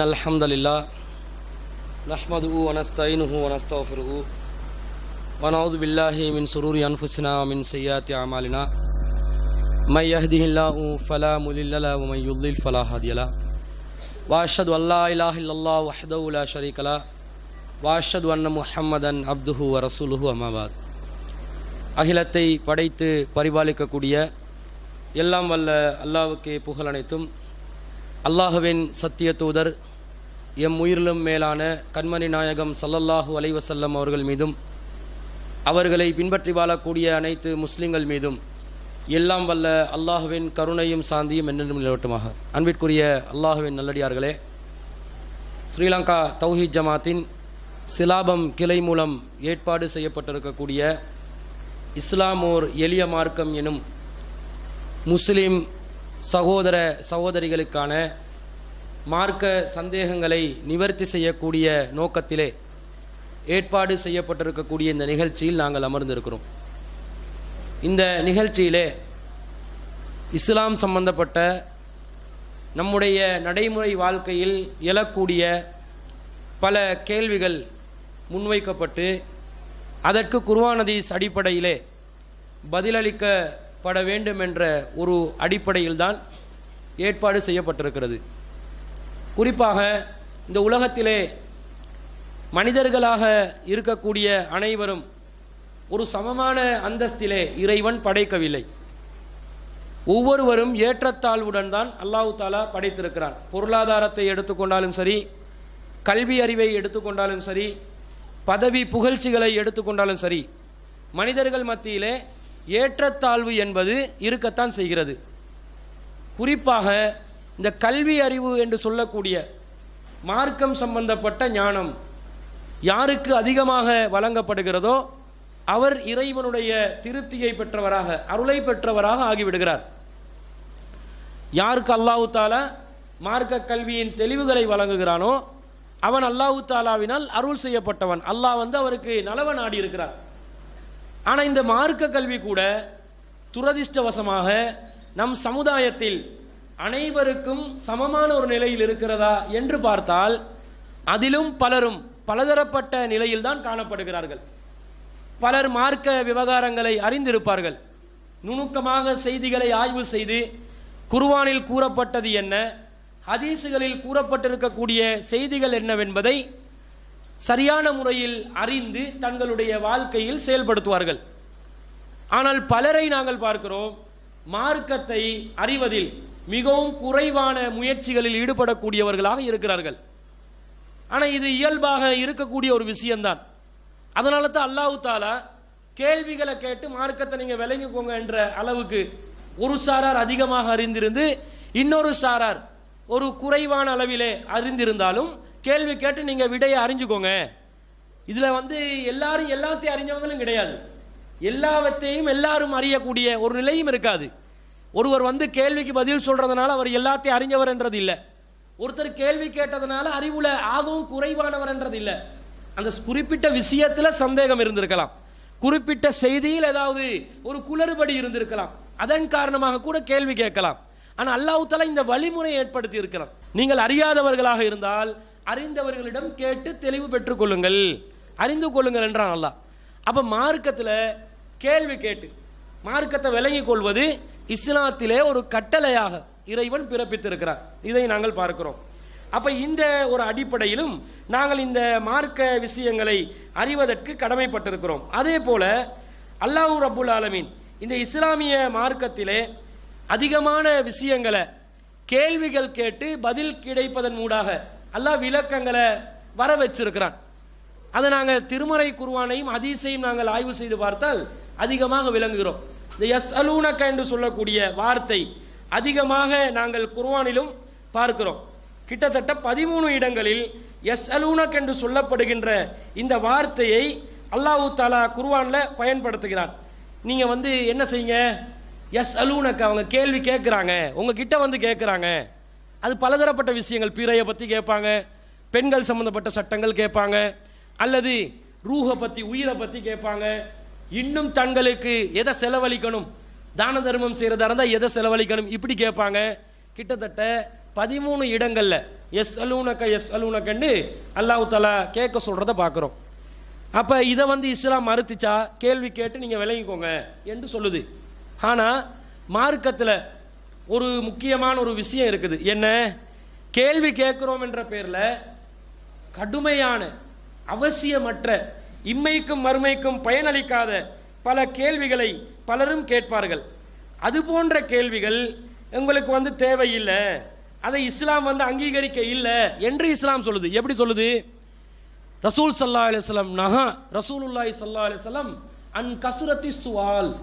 الحمد لله نحمده ونستعينه ونستغفره ونعوذ بالله من سرور أنفسنا ومن سيئات أعمالنا من يهده الله فلا مضل له ومن يضلل فلا هادي له وأشهد أن لا إله إلا الله وحده لا شريك له وأشهد أن محمدا عبده ورسوله أما بعد அகிலத்தை படைத்து பரிபாலிக்கக்கூடிய எல்லாம் வல்ல அல்லாவுக்கு புகழனைத்தும் அல்லாஹுவின் சத்திய தூதர் எம் உயிரிலும் மேலான கண்மணி நாயகம் சல்லல்லாஹு அலைவசல்லம் அவர்கள் மீதும் அவர்களை பின்பற்றி வாழக்கூடிய அனைத்து முஸ்லிம்கள் மீதும் எல்லாம் வல்ல அல்லாஹுவின் கருணையும் சாந்தியும் என்னென்றும் நிலவட்டுமாக. அன்பிற்குரிய அல்லாஹுவின் நல்லடியார்களே ஸ்ரீலங்கா தௌஹித் ஜமாத்தின் சிலாபம் கிளை மூலம் ஏற்பாடு செய்யப்பட்டிருக்கக்கூடிய இஸ்லாம் ஓர் எளிய மார்க்கம் எனும் முஸ்லிம் சகோதர சகோதரிகளுக்கான மார்க்க சந்தேகங்களை நிவர்த்தி செய்யக்கூடிய நோக்கத்திலே ஏற்பாடு செய்யப்பட்டிருக்கக்கூடிய இந்த நிகழ்ச்சியில் நாங்கள் அமர்ந்திருக்கிறோம். இந்த நிகழ்ச்சியிலே இஸ்லாம் சம்பந்தப்பட்ட நம்முடைய நடைமுறை வாழ்க்கையில் எழக்கூடிய பல கேள்விகள் முன்வைக்கப்பட்டு அதற்கு குர்வானதீஸ் அடிப்படையிலே பதிலளிக்கப்பட வேண்டும் என்ற ஒரு அடிப்படையில்தான் ஏற்பாடு செய்யப்பட்டிருக்கிறது. குறிப்பாக இந்த உலகத்திலே மனிதர்களாக இருக்கக்கூடிய அனைவரும் ஒரு சமமான அந்தஸ்திலே இறைவன் படைக்கவில்லை. ஒவ்வொருவரும் ஏற்றத்தாழ்வுடன் தான் அல்லாஹு தாலா படைத்திருக்கிறான். பொருளாதாரத்தை எடுத்துக்கொண்டாலும் சரி கல்வி அறிவை எடுத்துக்கொண்டாலும் சரி பதவி புகழ்ச்சிகளை எடுத்துக்கொண்டாலும் சரி மனிதர்கள் மத்தியிலே ஏற்றத்தாழ்வு என்பது இருக்கத்தான் செய்கிறது. குறிப்பாக இந்த கல்வி அறிவு என்று சொல்லக்கூடிய மார்க்கம் சம்பந்தப்பட்ட ஞானம் யாருக்கு அதிகமாக வழங்கப்படுகிறதோ அவர் இறைவனுடைய திருப்தியை பெற்றவராக அருளை பெற்றவராக ஆகிவிடுகிறார். யாருக்கு அல்லாஹு தாலா மார்க்க கல்வியின் தெளிவுகளை வழங்குகிறானோ அவன் அல்லாஹு தாலாவினால் அருள் செய்யப்பட்டவன். அல்லாஹ் வந்து அவருக்கு நலவ நாடி இருக்கிறார் ஆனால் இந்த மார்க்க கல்வி கூட துரதிர்ஷ்டவசமாக நம் சமுதாயத்தில் அனைவருக்கும் சமமான ஒரு நிலையில் இருக்கிறதா என்று பார்த்தால் அதிலும் பலரும் பலதரப்பட்ட நிலையில்தான் காணப்படுகிறார்கள். பலர் மார்க்க விவகாரங்களை அறிந்திருப்பார்கள். நுணுக்கமாக செய்திகளை ஆய்வு செய்து குர்வானில் கூறப்பட்டது என்ன ஹதீஸுகளில் கூறப்பட்டிருக்கக்கூடிய செய்திகள் என்னவென்பதை சரியான முறையில் அறிந்து தங்களுடைய வாழ்க்கையில் செயல்படுத்துவார்கள். ஆனால் பலரை நாங்கள் பார்க்கிறோம் மார்க்கத்தை அறிவதில் மிகவும் குறைவான முயற்சிகளில் ஈடுபடக்கூடியவர்களாக இருக்கிறார்கள். ஆனால் இது இயல்பாக இருக்கக்கூடிய ஒரு விஷயம்தான். அதனால தான் அல்லாஹு தாலா கேள்விகளை கேட்டு மார்க்கத்தை நீங்கள் விளங்கிக்கோங்க என்ற அளவுக்கு ஒரு சாரார் அதிகமாக அறிந்திருந்து இன்னொரு சாரார் ஒரு குறைவான அளவிலே அறிந்திருந்தாலும் கேள்வி கேட்டு நீங்கள் விடையை அறிஞ்சுக்கோங்க. இதில் வந்து எல்லாரும் எல்லாத்தையும் அறிஞ்சவங்களும் கிடையாது. எல்லாவற்றையும் எல்லாரும் அறியக்கூடிய ஒரு நிலையும் இருக்காது. ஒருவர் வந்து கேள்விக்கு பதில் சொல்கிறதுனால அவர் எல்லாத்தையும் அறிஞ்சவர் என்றது இல்லை ஒருத்தர் கேள்வி கேட்டதுனால அறிவுல ஆகவும் குறைவானவர் என்றது இல்லை அந்த குறிப்பிட்ட விஷயத்தில் சந்தேகம் இருந்திருக்கலாம். குறிப்பிட்ட செய்தியில் ஏதாவது ஒரு குளறுபடி இருந்திருக்கலாம். அதன் காரணமாக கூட கேள்வி கேட்கலாம். ஆனால் அல்லாஹு இந்த வழிமுறை ஏற்படுத்தி இருக்கிறான். நீங்கள் அறியாதவர்களாக இருந்தால் அறிந்தவர்களிடம் கேட்டு தெளிவு பெற்றுக்கொள்ளுங்கள் அறிந்து கொள்ளுங்கள் என்றான் அல்லாஹ். அப்போ மார்க்கத்தில் கேள்வி கேட்டு மார்க்கத்தை விளங்கி கொள்வது இஸ்லாத்திலே ஒரு கட்டளையாக இறைவன் பிறப்பித்திருக்கிறார். இதை நாங்கள் பார்க்கிறோம். அப்போ இந்த ஒரு அடிப்படையிலும் நாங்கள் இந்த மார்க்க விஷயங்களை அறிவதற்கு கடமைப்பட்டிருக்கிறோம். அதே போல அல்லாஹூ ரபுல் ஆலமீன் இந்த இஸ்லாமிய மார்க்கத்திலே அதிகமான விஷயங்களை கேள்விகள் கேட்டு பதில் கிடைப்பதன் மூடாக அல்லாஹ் விளக்கங்களை வர வச்சிருக்கிறான் அதை நாங்கள் திருமறை குருவானையும் அதிசையும் நாங்கள் ஆய்வு செய்து பார்த்தால் அதிகமாக விளங்குகிறோம். இந்த எஸ் அலூனக்க என்று சொல்லக்கூடிய வார்த்தை அதிகமாக நாங்கள் குர்வானிலும் பார்க்கிறோம். கிட்டத்தட்ட பதிமூணு இடங்களில் எஸ் அலூனக் என்று சொல்லப்படுகின்ற இந்த வார்த்தையை அல்லாஹு தாலா குர்வானில் பயன்படுத்துகிறார் நீங்கள் வந்து என்ன செய்யுங்க? எஸ் அலூனக்கு அவங்க கேள்வி கேட்குறாங்க உங்ககிட்ட வந்து கேட்குறாங்க அது பலதரப்பட்ட விஷயங்கள் பிறையை பற்றி கேட்பாங்க பெண்கள் சம்மந்தப்பட்ட சட்டங்கள் கேட்பாங்க அல்லது ரூஹை பற்றி உயிரை பற்றி கேட்பாங்க இன்னும் தங்களுக்கு எதை செலவழிக்கணும்? தான தர்மம் செய்கிறதா இருந்தால் எதை செலவழிக்கணும்? இப்படி கேட்பாங்க. கிட்டத்தட்ட பதிமூணு இடங்களில் எஸ் அலூனக்க எஸ் அலூனக்கன்னு அல்லாஹு தலா கேட்க சொல்கிறத பார்க்குறோம். அப்போ இதை வந்து இஸ்லாம் மறுத்துச்சா? கேள்வி கேட்டு நீங்கள் விளங்கிக்கோங்க என்று சொல்லுது. ஆனால் மார்க்கத்தில் ஒரு முக்கியமான ஒரு விஷயம் இருக்குது. என்ன? கேள்வி கேட்குறோம் என்ற பேரில் கடுமையான அவசியமற்ற இம்மைக்கும் மறுமைக்கும் பயனளிக்காத பல கேள்விகளை பலரும் கேட்பார்கள். அது போன்ற கேள்விகள் உங்களுக்கு வந்து தேவையில்லை. அதை இஸ்லாம் வந்து அங்கீகரிக்க இல்லை என்று இஸ்லாம் சொல்லுது. எப்படி சொல்லுது? ரசூல் சல்லா அலிஸ்லாம் நஹா ரசூலுல்லாய் சல்லா அலிஸ்லாம் அன் கசுரத்தி சுவால்.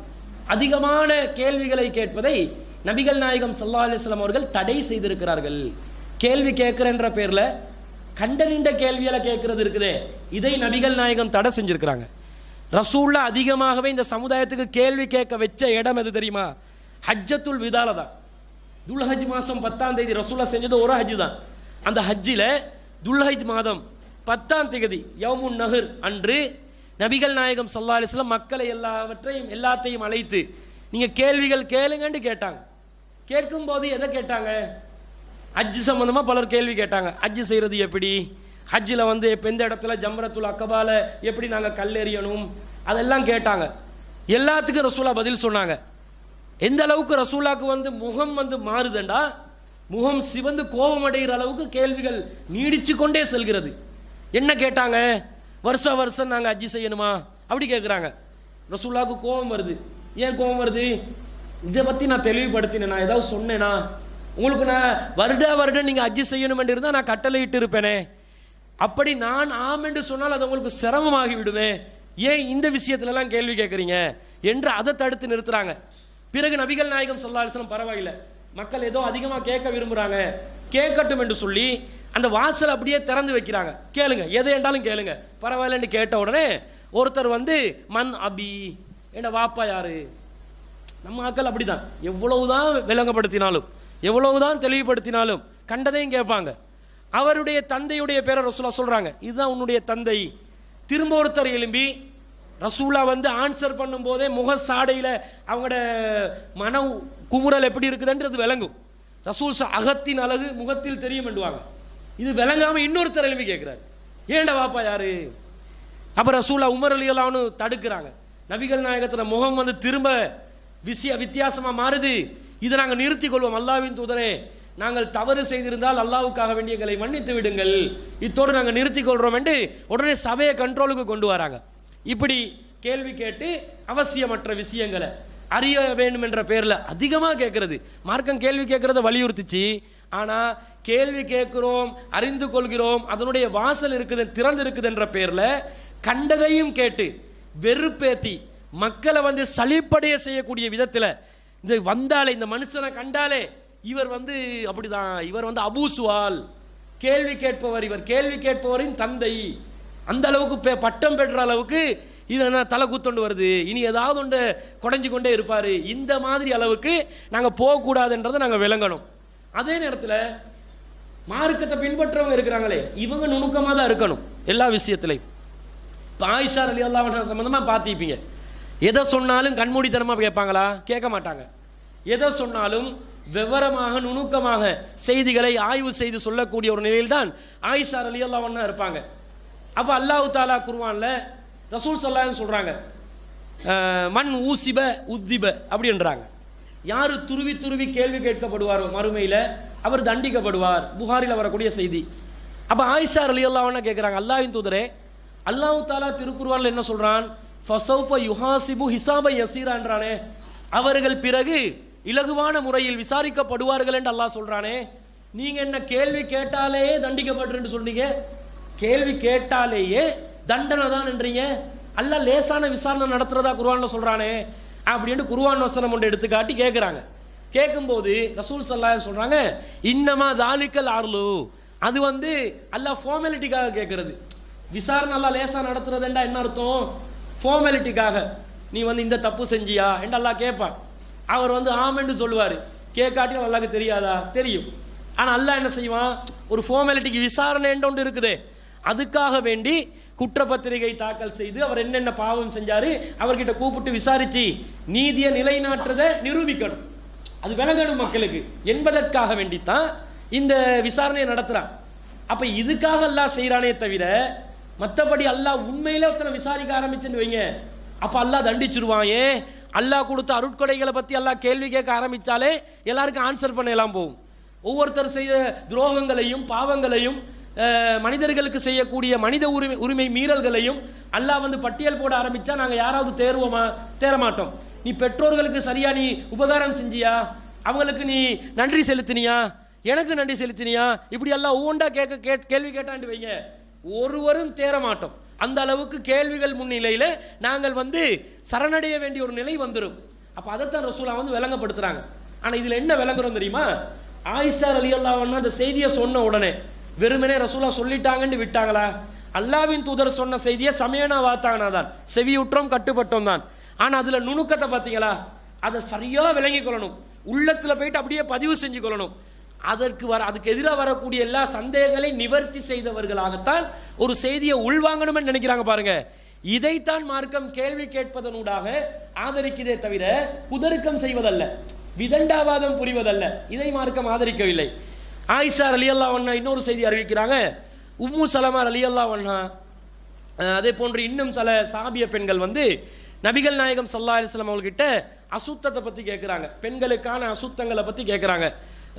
அதிகமான கேள்விகளை கேட்பதை நபிகள் நாயகம் சல்லா அலிஸ்லாம் அவர்கள் தடை செய்திருக்கிறார்கள். கேள்வி கேட்குறன்ற பேரில் கண்ட கேள்வியெல்லாம் கேள்விகளை கேட்கறது இருக்குதே. இதை நபிகள் நாயகம் தடை செஞ்சுருக்கிறாங்க. ரசூல்லா அதிகமாகவே இந்த சமுதாயத்துக்கு கேள்வி கேட்க வச்ச இடம் எது தெரியுமா? ஹஜ்ஜத்துல் விதால தான். துல்ஹஜ் மாதம் பத்தாம் தேதி ரசூல்லா செஞ்சது ஒரு ஹஜ் தான். அந்த ஹஜ்ஜில் துல்ஹஜ் மாதம் பத்தாம் தேதி யவுமுன் நகர் அன்று நபிகள் நாயகம் சல்லா அலிஸ்லாம் மக்களை எல்லாவற்றையும் எல்லாத்தையும் அழைத்து நீங்கள் கேள்விகள் கேளுங்கன்னு கேட்டாங்க. கேட்கும்போது எதை கேட்டாங்க? ஹஜ் சம்மந்தமாக பலர் கேள்வி கேட்டாங்க. ஹஜ் செய்கிறது எப்படி? ஹஜ்ஜில் வந்து இப்போ எந்த இடத்துல ஜம்ரத்துல் அக்கபால எப்படி நாங்கள் கல்லெறியணும்? அதெல்லாம் கேட்டாங்க. எல்லாத்துக்கும் ரசூலா பதில் சொன்னாங்க. எந்த அளவுக்கு ரசூலாக்கு வந்து முகம் வந்து மாறுதண்டா? முகம் சிவந்து கோபம் அடைகிற அளவுக்கு கேள்விகள் நீடிச்சு கொண்டே செல்கிறது. என்ன கேட்டாங்க? வருஷ வருஷம் நாங்கள் ஹஜ்ஜி செய்யணுமா? அப்படி கேட்குறாங்க ரசூலாவுக்கு கோபம் வருது. ஏன் கோபம் வருது? இதை பற்றி நான் தெளிவுபடுத்தினேன்? நான் ஏதாவது சொன்னேனா? உங்களுக்கு நான் வருட வருடம் நீங்கள் அஜி செய்யணும் என்று இருந்தால் நான் கட்டளையிட்டு இருப்பேனே அப்படி நான் ஆம் என்று சொன்னால் அது உங்களுக்கு சிரமமாகி விடுவேன் ஏன் இந்த விஷயத்துலலாம் கேள்வி கேட்குறீங்க என்று அதை தடுத்து நிறுத்துறாங்க. பிறகு நபிகள் நாயகம் சல்லாஹம் பரவாயில்லை. மக்கள் ஏதோ அதிகமாக கேட்க விரும்புகிறாங்க கேட்கட்டும் என்று சொல்லி அந்த வாசல் அப்படியே திறந்து வைக்கிறாங்க. கேளுங்க எதை என்றாலும் கேளுங்க. பரவாயில்லன்னு கேட்ட உடனே ஒருத்தர் வந்து மண் அபி. என்ன வாப்பா யாரு? நம்ம ஆக்கள் அப்படிதான். எவ்வளவுதான் விளங்கப்படுத்தினாலும். எவ்வளவுதான் தெளிவுபடுத்தினாலும் கண்டதையும் கேட்பாங்க. அவருடைய தந்தையுடைய பேரை ரசூலா சொல்கிறாங்க இதுதான் உன்னுடைய தந்தை. திரும்ப ஒருத்தர் எலும்பி ரசூலா வந்து ஆன்சர் பண்ணும்போதே முக சாடையில் அவங்களோட மன குமுறல் எப்படி இருக்குதுன்றது விளங்கும். ரசூல் அகத்தின் அழகு முகத்தில் தெரியும் என்றுவாங்க இது விளங்காமல் இன்னொருத்தர் எழுப்பி கேட்குறாரு. ஏன்டா வாப்பா யாரு? அப்போ ரசூலா உமர் அலியலான்னு தடுக்கிறாங்க. நபிகள் நாயகத்தில் முகம் வந்து திரும்ப விசிய வித்தியாசமாக மாறுது. இதை நாங்கள் நிறுத்திக் கொள்வோம் அல்லாவின் தூதரே நாங்கள் தவறு செய்திருந்தால் அல்லாவுக்காக வேண்டிய எங்களை மன்னித்து விடுங்கள். இத்தோடு நாங்கள் நிறுத்திக் கொள்கிறோம் என்று உடனே சபையை கண்ட்ரோலுக்கு கொண்டு வராங்க. இப்படி கேள்வி கேட்டு அவசியமற்ற விஷயங்களை அறிய வேண்டும் என்ற பேரில் அதிகமாக கேட்கறது. மார்க்கம் கேள்வி கேட்கறத வலியுறுத்துச்சு. ஆனால் கேள்வி கேட்குறோம் அறிந்து கொள்கிறோம் அதனுடைய வாசல் இருக்குது திறந்து இருக்குது என்ற பேரில் கண்டதையும் கேட்டு வெறுப்பேத்தி மக்களை வந்து சலிப்படைய செய்யக்கூடிய விதத்தில் இந்த வந்தாலே இந்த மனுஷனை கண்டாலே இவர் வந்து அப்படிதான். இவர் வந்து அபூசுவால். கேள்வி கேட்பவர் இவர். கேள்வி கேட்பவரின் தந்தை. அந்த அளவுக்கு பெ- பட்டம் பெற்ற அளவுக்கு இதை என்ன தலை குத்தொண்டு வருது. இனி ஏதாவது ஒன்று குடஞ்சி கொண்டே இருப்பார். இந்த மாதிரி அளவுக்கு நாங்கள் போகக்கூடாதுன்றதை நாங்கள் விளங்கணும். அதே நேரத்தில் மார்க்கத்தை பின்பற்றவங்க இருக்கிறாங்களே இவங்க நுணுக்கமாக தான் இருக்கணும். எல்லா விஷயத்துலையும். இப்போ ஆயிஷார் அலி அல்லாஹ் சம்மந்தமாக பார்த்துப்பீங்க எதை சொன்னாலும் கண்மூடித்தனமாக கேட்பாங்களா? கேட்க மாட்டாங்க. எதை சொன்னாலும் விவரமாக நுணுக்கமாக செய்திகளை ஆய்வு செய்து சொல்லக்கூடிய ஒரு நிலையில்தான் ஆயிஷார் அலி அல்லாவன்னா இருப்பாங்க. அப்போ அல்லாஹு தாலா குருவானில் ரசூல் சல்லான்னு சொல்கிறாங்க மண் ஊசிப உத்திப அப்படின்றாங்க. யார் துருவி துருவி கேள்வி கேட்கப்படுவாரோ மறுமையில் அவர் தண்டிக்கப்படுவார். புகாரில் வரக்கூடிய செய்தி. அப்போ ஆயிஷார் அலி அல்லாஹ்னா கேட்குறாங்க அல்லாஹின் தூதரே அல்லாஹு தாலா திருக்குர்ஆன்ல என்ன சொல்கிறான் ஃபசௌஃப யுஹாசிபு ஹிசாபை யசீரான்றானே அவர்கள் பிறகு இலகுவான முறையில் விசாரிக்கப்படுவார்கள் என்று அல்லாஹ் சொல்கிறானே நீங்கள் என்ன கேள்வி கேட்டாலே தண்டிக்கப்படுறேன்னு சொன்னீங்க கேள்வி கேட்டாலேயே தண்டனை தான் என்றீங்க. அல்லாஹ் லேசான விசாரணை நடத்துகிறதா குருவானில் சொல்கிறானே அப்படின்ட்டு குருவான் வசனம் ஒன்று எடுத்துக்காட்டி கேட்குறாங்க கேட்கும்போது ரசூல் சல்லாஹ் சொல்கிறாங்க இன்னமா தாலிக்கல் ஆர்லு அது வந்து அல்ல ஃபார்மாலிட்டிக்காக கேட்கறது விசாரணை நல்லா லேசாக நடத்துறதுண்டா என்ன அர்த்தம்? ஃபார்மாலிட்டிக்காக நீ வந்து இந்த தப்பு செஞ்சியா? என்று அல்லாஹ் கேட்பான். அவர் வந்து ஆமென்று சொல்லுவார். கேட்காட்டியும் நல்லாக்கு தெரியாதா? தெரியும். ஆனால் அல்லா என்ன செய்வான்? ஒரு ஃபார்மாலிட்டிக்கு விசாரணை என்று ஒன்று இருக்குதே. அதுக்காக வேண்டி குற்றப்பத்திரிகை தாக்கல் செய்து அவர் என்னென்ன பாவம் செஞ்சாரு அவர்கிட்ட கூப்பிட்டு விசாரிச்சு நீதியை நிலைநாட்டுறதை நிரூபிக்கணும். அது விளங்கணும் மக்களுக்கு. என்பதற்காக வேண்டித்தான் இந்த விசாரணையை நடத்துகிறான் அப்போ இதுக்காக எல்லாம் செய்கிறானே தவிர மற்றபடி அல்லாஹ் உண்மையிலே ஒருத்தனை விசாரிக்க ஆரம்பிச்சுன்னு வைங்க. அப்போ அல்லாஹ் தண்டிச்சிருவான் ஏன் அல்லாஹ் கொடுத்த அருட்கொடைகளை பற்றி எல்லாம் கேள்வி கேட்க ஆரம்பித்தாலே எல்லாருக்கும் ஆன்சர் பண்ணலாம் போகும். ஒவ்வொருத்தர் செய்த துரோகங்களையும் பாவங்களையும் மனிதர்களுக்கு செய்யக்கூடிய மனித உரிமை உரிமை மீறல்களையும் அல்லாஹ் வந்து பட்டியல் போட ஆரம்பித்தா நாங்கள் யாராவது தேர்வோமா? தேரமாட்டோம் நீ பெற்றோர்களுக்கு சரியா நீ உபகாரம் செஞ்சியா? அவங்களுக்கு நீ நன்றி செலுத்தினியா? எனக்கு நன்றி செலுத்தினியா? இப்படி எல்லாம் ஒவ்வொன்றா கேட்க கேட் கேள்வி கேட்டாண்டு வைங்க. ஒருவரும் தேர மாட்டோம் அந்த அளவுக்கு கேள்விகள் முன்னிலையில் நாங்கள் வந்து சரணடைய வேண்டிய ஒரு நிலை வந்துடும் அப்போ அதைத்தான் ரசூலா வந்து விளங்கப்படுத்துகிறாங்க ஆனால் இதில் என்ன விளங்குறோம் தெரியுமா? ஆயிஷார் அலி அல்லாஹ் அந்த செய்தியை சொன்ன உடனே வெறுமனே ரசூலா சொல்லிட்டாங்கன்னு விட்டாங்களா? அல்லாவின் தூதர் சொன்ன செய்தியை சமயனா வாத்தாங்கனா தான் செவியுற்றோம் கட்டுப்பட்டோம் தான். ஆனால் அதில் நுணுக்கத்தை பார்த்தீங்களா அதை சரியாக விளங்கி கொள்ளணும். உள்ளத்தில் போயிட்டு அப்படியே பதிவு செஞ்சு கொள்ளணும். அதற்கு வர அதுக்கு எதிராக வரக்கூடிய எல்லா சந்தேகங்களை நிவர்த்தி செய்தவர்களாகத்தான் ஒரு செய்தியை உள்வாங்கணும்னு நினைக்கிறாங்க பாருங்க. இதைத்தான் மார்க்கம் கேள்வி கேட்பதனூடாக ஆதரிக்கிறதே தவிர குதர்க்கம் செய்வதல்ல. விதண்டாவாதம் புரிவதல்ல. இதை மார்க்கம் ஆதரிக்கவில்லை. ஆயிஷா அலியல்லா வண்ணா இன்னொரு செய்தி அறிவிக்கிறாங்க. உம்மு சலமா அலியல்லா வண்ணா அதே போன்று இன்னும் சில சாபிய பெண்கள் வந்து நபிகள் நாயகம் சல்லா அலிஸ்லாம் அவங்ககிட்ட அசுத்தத்தை பற்றி கேட்குறாங்க பெண்களுக்கான அசுத்தங்களை பற்றி கேட்குறாங்க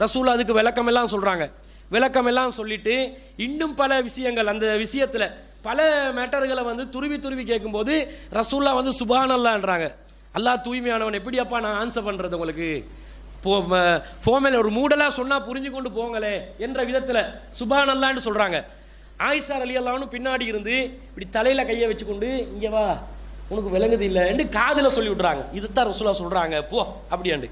ரசூல் அதுக்கு விளக்கமெல்லாம் சொல்கிறாங்க விளக்கமெல்லாம் சொல்லிவிட்டு சொல்லிட்டு இன்னும் பல விஷயங்கள் அந்த விஷயத்தில் பல மேட்டர்களை வந்து துருவி துருவி கேட்கும்போது ரசூல்லா வந்து சுபானல்லான்றாங்க. அல்லாஹ் தூய்மையானவன் எப்படியாப்பா நான் ஆன்சர் பண்ணுறது உங்களுக்கு? போ ஃபோமில் ஒரு மூடலாக சொன்னால் புரிஞ்சு கொண்டு போங்களே என்ற விதத்தில் சுபானல்லான்னு சொல்கிறாங்க ஆயிஷார் அலி அல்லான்னு பின்னாடி இருந்து இப்படி தலையில் கையை வச்சுக்கொண்டு இங்கே வா உனக்கு விளங்குது இல்லை என்று காதுல சொல்லி விட்றாங்க. இதுதான் ரசூலா சொல்கிறாங்க போ அப்படியாண்டு.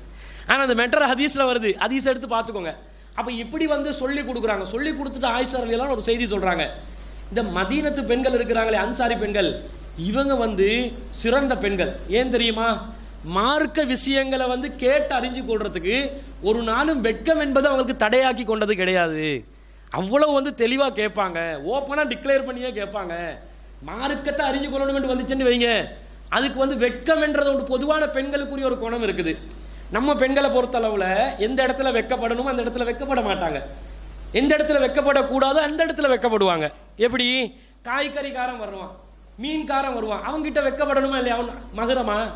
ஆனால் அந்த மெட்டர் ஹதீஸ்ல வருது. ஹதீஸ் எடுத்து பார்த்துக்கோங்க. அப்போ இப்படி வந்து சொல்லி கொடுக்குறாங்க. சொல்லி கொடுத்துட்டு ஆயிஷா அலி ஒரு செய்தி சொல்கிறாங்க இந்த மதீனத்து பெண்கள் இருக்கிறாங்களே அன்சாரி பெண்கள். இவங்க வந்து சிறந்த பெண்கள். ஏன் தெரியுமா? மார்க்க விஷயங்களை வந்து கேட்டு அறிஞ்சு கொள்றதுக்கு ஒரு நாளும் வெட்கம் என்பது அவங்களுக்கு தடையாக்கி கொண்டது கிடையாது. அவ்வளவு வந்து தெளிவாக கேட்பாங்க. ஓப்பனாக டிக்ளேர் பண்ணியே கேட்பாங்க. மார்க்கத்தை அறிஞ்சு கொள்ளணும் வந்துச்சுன்னு வைங்க. அதுக்கு வந்து வெட்கம் என்றது ஒரு பொதுவான பெண்களுக்குரிய ஒரு குணம் இருக்குது. நம்ம பெண்களை பொறுத்தளவில் எந்த இடத்துல வெக்கப்படணுமோ அந்த இடத்துல வெக்கப்பட மாட்டாங்க. எந்த இடத்துல வெக்கப்படக்கூடாதோ அந்த இடத்துல வெக்கப்படுவாங்க. எப்படி? காய்கறிக்காரன் வருவான் மீன்காரன் வருவான். அவங்ககிட்ட வெக்கப்படணுமா இல்லையா? அவன் மகுரமா?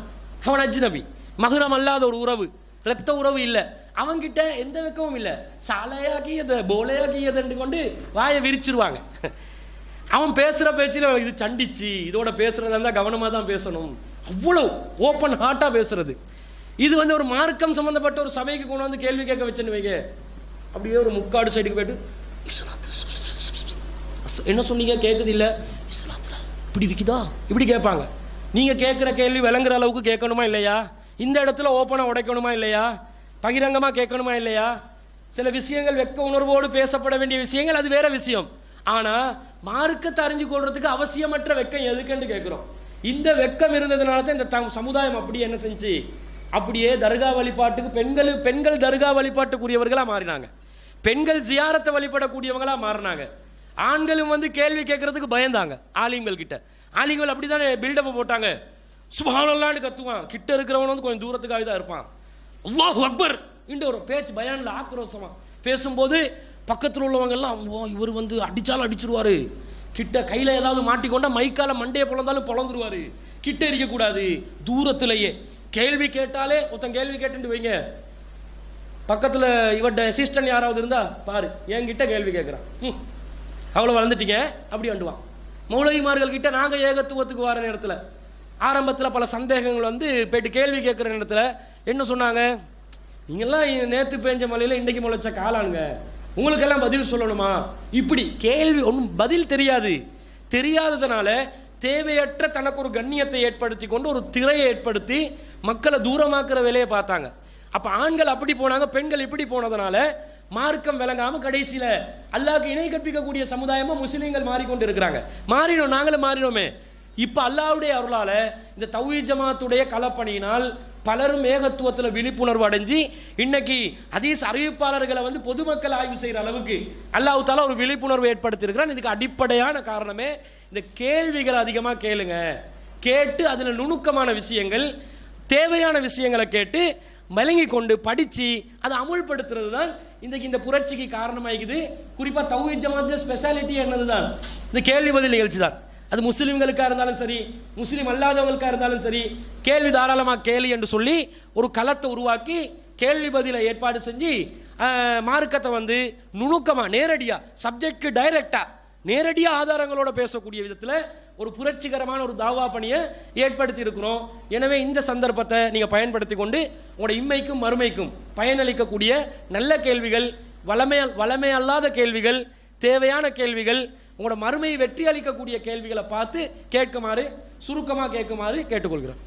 அவன் அஜ்னபி. மகுரம் அல்லாத ஒரு உறவு. ரத்த உறவு இல்லை. அவன்கிட்ட எந்த வெக்கமும் இல்லை. சாலையாக்கியதை போலையாக்கியதுன்னு கொண்டு வாயை விரிச்சிருவாங்க. அவன் பேசுகிற பேச்சில் இது சண்டிச்சு. இதோட பேசுறதா இருந்தால் கவனமாக தான் பேசணும். அவ்வளோ ஓப்பன் ஹார்ட்டாக பேசுறது. இது வந்து ஒரு மார்க்கம் சம்மந்தப்பட்ட ஒரு சபைக்கு கொண்டு வந்து கேள்வி கேட்க வச்சுன்னு வைங்க. அப்படியே ஒரு முக்காடு சைடுக்கு போயிட்டு என்ன சொன்னீங்க? கேட்குது இல்லை. இஸ்லாத்தில் இப்படி விற்குதா இப்படி கேட்பாங்க. நீங்கள் கேட்குற கேள்வி விளங்குற அளவுக்கு கேட்கணுமா இல்லையா? இந்த இடத்துல ஓப்பனாக உடைக்கணுமா இல்லையா? பகிரங்கமாக கேட்கணுமா இல்லையா? சில விஷயங்கள் வெக்க உணர்வோடு பேசப்பட வேண்டிய விஷயங்கள் அது வேற விஷயம். ஆனால் மார்க்கத்தை அறிஞ்சு கொள்றதுக்கு அவசியமற்ற வெக்கம் எதுக்குன்னு கேட்குறோம் இந்த வெக்கம் இருந்ததுனால தான் இந்த தம் சமுதாயம் அப்படி என்ன செஞ்சு அப்படியே தர்கா வழிபாட்டுக்கு பெண்கள் பெண்கள் தர்கா வழிபாட்டுக்குரியவர்களாக மாறினாங்க. பெண்கள் ஜியாரத்தை வழிபடக்கூடியவங்களாக மாறினாங்க. ஆண்களும் வந்து கேள்வி கேட்கறதுக்கு பயந்தாங்க ஆலிம்கள் கிட்ட. ஆலிம்கள் அப்படிதானே பில்டப் போட்டாங்க. சுபஹானல்லான்னு கத்துவான். கிட்ட இருக்கிறவன் வந்து கொஞ்சம் தூரத்துக்காக தான் இருப்பான். அல்லாஹ் அக்பர் இன்று ஒரு பேச்சு பயானில் ஆக்ரோஷமா பேசும்போது பக்கத்தில் உள்ளவங்கெல்லாம் ஓ இவர் வந்து அடித்தாலும் அடிச்சிருவார். கிட்ட கையில் ஏதாவது மாட்டிக்கொண்டா மைக்கால மண்டையை பிளந்தாலும் பிளந்துருவார். கிட்ட இருக்கக்கூடாது. தூரத்திலேயே. கேள்வி கேட்டாலே ஒருத்தன் கேள்வி கேட்டுட்டு வைங்க. பக்கத்தில் இவர்ட அசிஸ்டன்ட் யாராவது இருந்தா பாரு என்கிட்ட கேள்வி கேட்குறான் ம். அவ்வளோ வளர்ந்துட்டீங்க? அப்படி வந்துடுவான் மௌலவிமார்கள் கிட்ட நாங்கள் ஏகத்துவத்துக்கு வர நேரத்தில் ஆரம்பத்தில் பல சந்தேகங்கள் வந்து போயிட்டு கேள்வி கேட்குற நேரத்தில் என்ன சொன்னாங்க? நீங்கள்லாம் நேற்று பேஞ்ச மலையில் இன்றைக்கு முளைச்ச காலானுங்க உங்களுக்கெல்லாம் பதில் சொல்லணுமா? இப்படி கேள்வி ஒன்றும் பதில் தெரியாது. தெரியாததுனால தேவையற்ற தனக்கு ஒரு கண்ணியத்தை ஏற்படுத்தி கொண்டு ஒரு திரையை ஏற்படுத்தி மக்களை தூரமாக்குற வேலையை பார்த்தாங்க. அப்போ ஆண்கள் அப்படி போனாங்க பெண்கள் இப்படி போனதுனால மார்க்கம் விளங்காமல் கடைசியில் அல்லாவுக்கு இணை கற்பிக்கக்கூடிய சமுதாயமாக முஸ்லீம்கள் மாறிக்கொண்டு இருக்கிறாங்க. மாறினோம் நாங்களும் மாறினோமே. இப்போ அல்லாஹ்வுடைய அருளால் இந்த தௌஹி ஜமாத்துடைய களப்பணியினால் பலரும் ஏகத்துவத்தில் விழிப்புணர்வு அடைஞ்சு இன்னைக்கு அதீஸ் அறிவிப்பாளர்களை வந்து பொதுமக்கள் ஆய்வு செய்கிற அளவுக்கு அல்லாஹு தாலா ஒரு விழிப்புணர்வு ஏற்படுத்தியிருக்கிறான். இதுக்கு அடிப்படையான காரணமே இந்த கேள்விகளை அதிகமாக கேளுங்க. கேட்டு அதில் நுணுக்கமான விஷயங்கள் தேவையான விஷயங்களை கேட்டு மலங்கி கொண்டு படித்து அதை அமுல்படுத்துறது தான் இன்றைக்கு இந்த புரட்சிக்கு காரணமாகிக்குது. குறிப்பாக தௌஹீத் ஜமாத் ஸ்பெஷாலிட்டி என்னது தான் இந்த கேள்வி பதில் நிகழ்ச்சி தான் அது முஸ்லீம்களுக்காக இருந்தாலும் சரி முஸ்லீம் அல்லாதவங்களுக்காக இருந்தாலும் சரி கேள்வி தாராளமாக கேள்வி என்று சொல்லி ஒரு களத்தை உருவாக்கி கேள்வி பதிலை ஏற்பாடு செஞ்சு மார்க்கத்தை வந்து நுணுக்கமாக நேரடியாக சப்ஜெக்ட் டைரெக்டாக நேரடியாக ஆதாரங்களோடு பேசக்கூடிய விதத்தில் ஒரு புரட்சிகரமான ஒரு தாவா பணியை ஏற்படுத்தி இருக்கிறோம். எனவே இந்த சந்தர்ப்பத்தை நீங்கள் பயன்படுத்தி கொண்டு உங்களோட இம்மைக்கும் மறுமைக்கும் பயனளிக்கக்கூடிய நல்ல கேள்விகள் வளமை வளமை அல்லாத கேள்விகள் தேவையான கேள்விகள் உங்களோட மறுமையை வெற்றி அளிக்கக்கூடிய கேள்விகளை பார்த்து கேட்குமாறு சுருக்கமாக கேட்குமாறு கேட்டுக்கொள்கிறோம்.